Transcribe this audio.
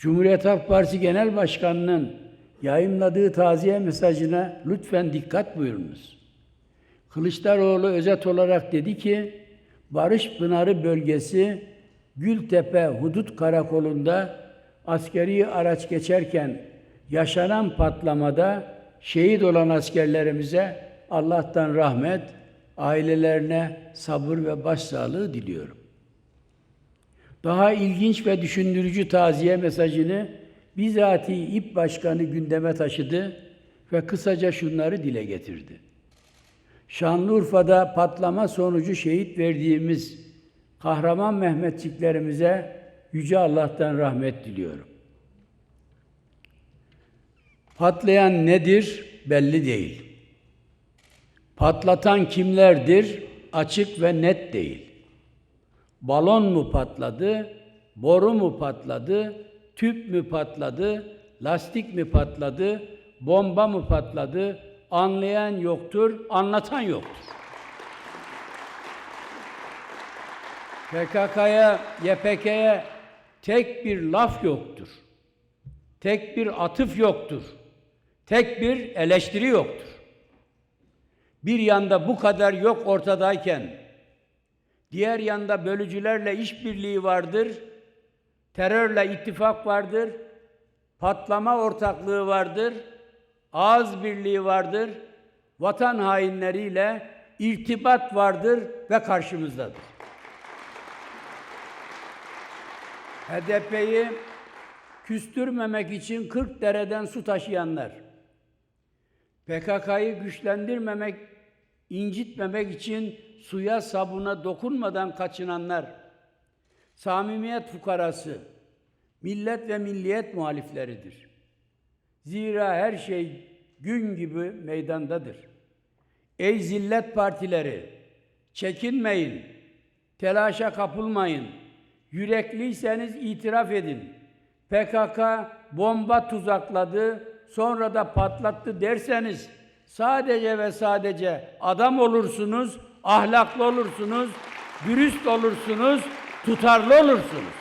Cumhuriyet Halk Partisi Genel Başkanı'nın yayımladığı taziye mesajına lütfen dikkat buyurunuz. Kılıçdaroğlu özet olarak dedi ki, Barış Pınarı bölgesi Gültepe Hudut Karakolu'nda askeri araç geçerken yaşanan patlamada şehit olan askerlerimize Allah'tan rahmet, ailelerine sabır ve başsağlığı diliyorum. Daha ilginç ve düşündürücü taziye mesajını bizatihi İP Başkanı gündeme taşıdı ve kısaca şunları dile getirdi. Şanlıurfa'da patlama sonucu şehit verdiğimiz kahraman Mehmetçiklerimize Yüce Allah'tan rahmet diliyorum. Patlayan nedir belli değil. Patlatan kimlerdir açık ve net değil. Balon mu patladı, boru mu patladı, tüp mü patladı, lastik mi patladı, bomba mı patladı, anlayan yoktur, anlatan yoktur. PKK'ya, YPK'ye tek bir laf yoktur. Tek bir atıf yoktur. Tek bir eleştiri yoktur. Bir yanda bu kadar yok ortadayken, diğer yanda bölücülerle işbirliği vardır, terörle ittifak vardır, patlama ortaklığı vardır, ağız birliği vardır, vatan hainleriyle irtibat vardır ve karşımızdadır. HDP'yi küstürmemek için 40 dereden su taşıyanlar, PKK'yı güçlendirmemek, incitmemek için suya sabuna dokunmadan kaçınanlar, samimiyet fukarası, millet ve milliyet muhalifleridir. Zira her şey gün gibi meydandadır. Ey zillet partileri, çekinmeyin, telaşa kapılmayın. Yürekliyseniz itiraf edin. PKK bomba tuzakladı, sonra da patlattı derseniz sadece ve sadece adam olursunuz, ahlaklı olursunuz, dürüst olursunuz, tutarlı olursunuz.